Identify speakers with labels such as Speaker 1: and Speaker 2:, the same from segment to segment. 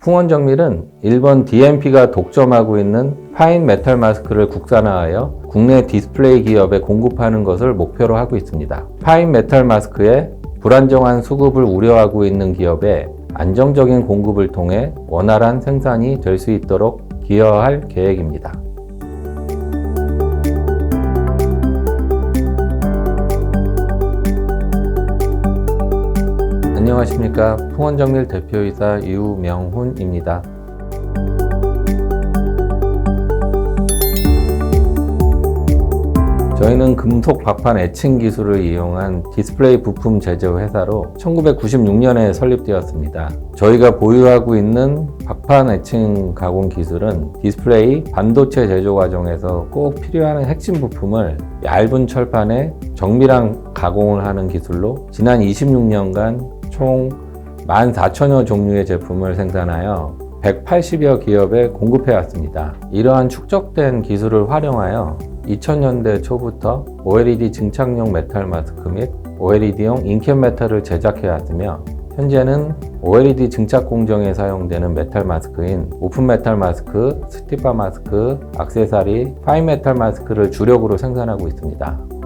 Speaker 1: 풍원정밀은 일본 DMP가 독점하고 있는 파인 메탈 마스크를 국산화하여 국내 디스플레이 기업에 공급하는 것을 목표로 하고 있습니다. 파인 메탈 마스크에 불안정한 수급을 우려하고 있는 기업에 안정적인 공급을 통해 원활한 생산이 될 수 있도록 기여할 계획입니다. 안녕하십니까. 풍원정밀 대표이사 유명훈입니다. 저희는 금속 박판 애칭 기술을 이용한 디스플레이 부품 제조 회사로 1996년에 설립되었습니다. 저희가 보유하고 있는 박판 애칭 가공 기술은 디스플레이 반도체 제조 과정에서 꼭 필요한 핵심 부품을 얇은 철판에 정밀한 가공을 하는 기술로 지난 26년간 총 14,000여 종류의 제품을 생산하여 180여 기업에 공급해 왔습니다. 이러한 축적된 기술을 활용하여 2000년대 초부터 OLED 증착용 메탈 마스크 및 OLED용 인캡 메탈을 제작해 왔으며 현재는 OLED 증착 공정에 사용되는 메탈 마스크인 오픈 메탈 마스크, 스티파 마스크, 악세사리, 파인 메탈 마스크를 주력으로 생산하고 있습니다.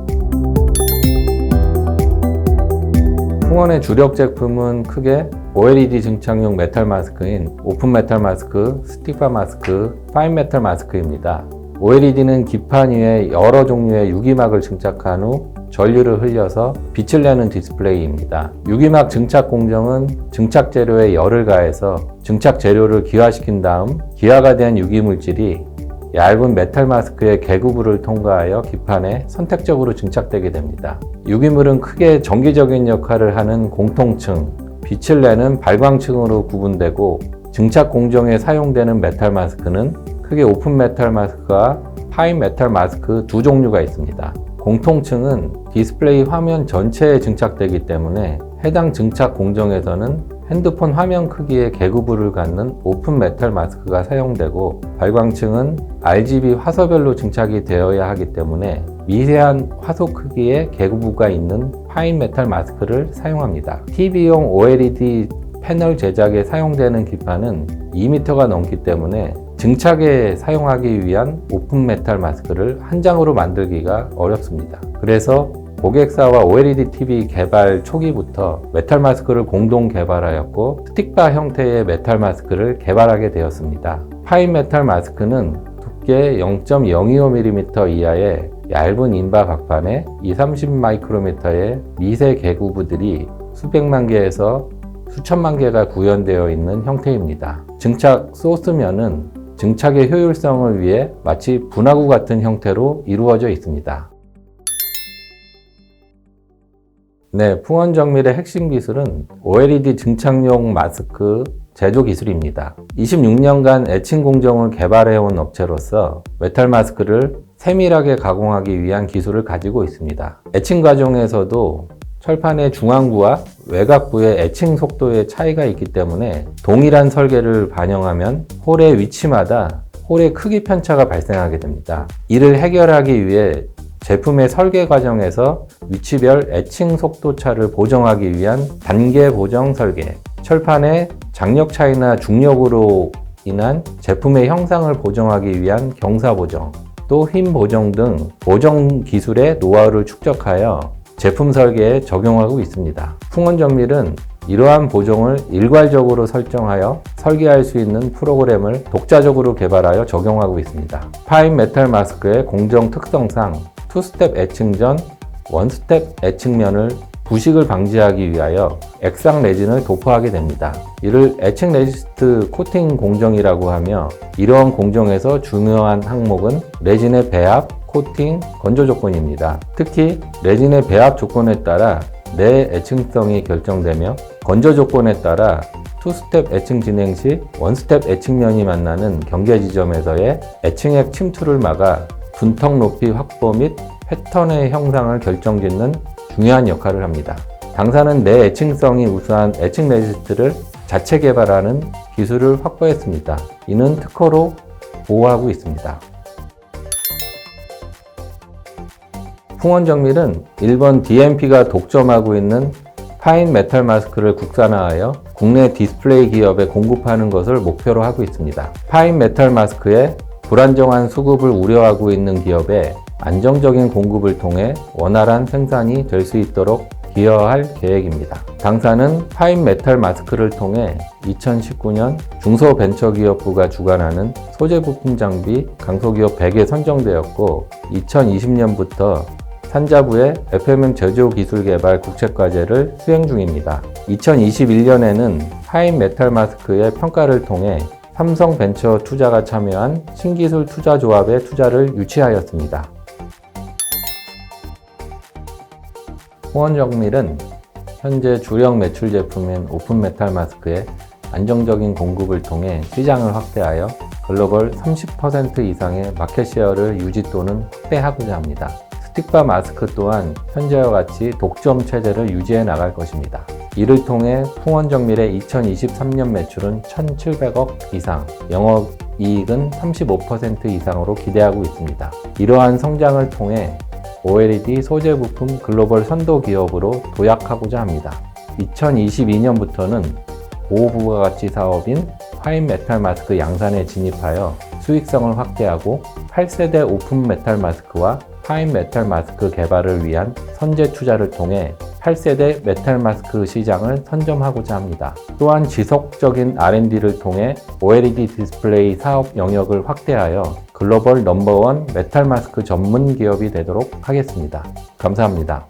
Speaker 1: 풍원의 주력 제품은 크게 OLED 증착용 메탈 마스크인 오픈 메탈 마스크, 스티파 마스크, 파인 메탈 마스크입니다. OLED는 기판 위에 여러 종류의 유기막을 증착한 후 전류를 흘려서 빛을 내는 디스플레이입니다. 유기막 증착 공정은 증착 재료에 열을 가해서 증착 재료를 기화시킨 다음 기화가 된 유기물질이 얇은 메탈 마스크의 개구부를 통과하여 기판에 선택적으로 증착되게 됩니다. 유기물은 크게 전기적인 역할을 하는 공통층, 빛을 내는 발광층으로 구분되고 증착 공정에 사용되는 메탈 마스크는 크게 오픈 메탈 마스크와 파인 메탈 마스크 두 종류가 있습니다. 공통층은 디스플레이 화면 전체에 증착되기 때문에 해당 증착 공정에서는 핸드폰 화면 크기의 개구부를 갖는 오픈 메탈 마스크가 사용되고 발광층은 RGB 화소별로 증착이 되어야 하기 때문에 미세한 화소 크기의 개구부가 있는 파인 메탈 마스크를 사용합니다. TV용 OLED 패널 제작에 사용되는 기판은 2m가 넘기 때문에 증착에 사용하기 위한 오픈 메탈 마스크를 한 장으로 만들기가 어렵습니다. 그래서 고객사와 OLED TV 개발 초기부터 메탈 마스크를 공동 개발하였고 스틱바 형태의 메탈 마스크를 개발하게 되었습니다. 파인 메탈 마스크는 두께 0.025mm 이하의 얇은 인바 박판에 2-30 마이크로미터의 미세 개구부들이 수백만 개에서 수천만 개가 구현되어 있는 형태입니다. 증착 소스면은 증착의 효율성을 위해 마치 분화구 같은 형태로 이루어져 있습니다. 네, 풍원정밀의 핵심 기술은 OLED 증착용 마스크 제조 기술입니다. 26년간 애칭 공정을 개발해온 업체로서 메탈 마스크를 세밀하게 가공하기 위한 기술을 가지고 있습니다. 애칭 과정에서도 철판의 중앙부와 외곽부의 애칭 속도의 차이가 있기 때문에 동일한 설계를 반영하면 홀의 위치마다 홀의 크기 편차가 발생하게 됩니다. 이를 해결하기 위해 제품의 설계 과정에서 위치별 애칭 속도 차를 보정하기 위한 단계 보정 설계, 철판의 장력 차이나 중력으로 인한 제품의 형상을 보정하기 위한 경사 보정, 또 힘 보정 등 보정 기술의 노하우를 축적하여 제품 설계에 적용하고 있습니다. 풍원 정밀은 이러한 보정을 일괄적으로 설정하여 설계할 수 있는 프로그램을 독자적으로 개발하여 적용하고 있습니다. 파인 메탈 마스크의 공정 특성상 투스텝 애칭 전 원스텝 애칭면을 부식을 방지하기 위하여 액상 레진을 도포하게 됩니다. 이를 애칭 레지스트 코팅 공정이라고 하며 이러한 공정에서 중요한 항목은 레진의 배합, 코팅, 건조 조건입니다. 특히 레진의 배합 조건에 따라 내 애칭성이 결정되며 건조 조건에 따라 투스텝 애칭 진행 시 원스텝 애칭면이 만나는 경계 지점에서의 애칭액 침투를 막아 분턱 높이 확보 및 패턴의 형상을 결정짓는 중요한 역할을 합니다. 당사는 내 애칭성이 우수한 애칭 레지스트를 자체 개발하는 기술을 확보했습니다. 이는 특허로 보호하고 있습니다. 풍원정밀은 일본 DMP가 독점하고 있는 파인 메탈 마스크를 국산화하여 국내 디스플레이 기업에 공급하는 것을 목표로 하고 있습니다. 파인 메탈 마스크에 불안정한 수급을 우려하고 있는 기업에 안정적인 공급을 통해 원활한 생산이 될 수 있도록 기여할 계획입니다. 당사는 파인 메탈 마스크를 통해 2019년 중소벤처기업부가 주관하는 소재 부품 장비 강소기업 100에 선정되었고 2020년부터 산자부의 FMM 제조 기술 개발 국책과제를 수행 중입니다. 2021년에는 파인 메탈 마스크의 평가를 통해 삼성 벤처 투자가 참여한 신기술 투자 조합에 투자를 유치하였습니다. 후원정밀은 현재 주력 매출 제품인 오픈 메탈 마스크의 안정적인 공급을 통해 시장을 확대하여 글로벌 30% 이상의 마켓 셰어를 유지 또는 확대하고자 합니다. 스틱바 마스크 또한 현재와 같이 독점 체제를 유지해 나갈 것입니다. 이를 통해 풍원정밀의 2023년 매출은 1,700억 이상, 영업 이익은 35% 이상으로 기대하고 있습니다. 이러한 성장을 통해 OLED 소재 부품 글로벌 선도 기업으로 도약하고자 합니다. 2022년부터는 고부가가치 사업인 화인 메탈 마스크 양산에 진입하여 수익성을 확대하고 8세대 오픈 메탈 마스크와 파인 메탈 마스크 개발을 위한 선제 투자를 통해 8세대 메탈 마스크 시장을 선점하고자 합니다. 또한 지속적인 R&D를 통해 OLED 디스플레이 사업 영역을 확대하여 글로벌 넘버원 메탈 마스크 전문 기업이 되도록 하겠습니다. 감사합니다.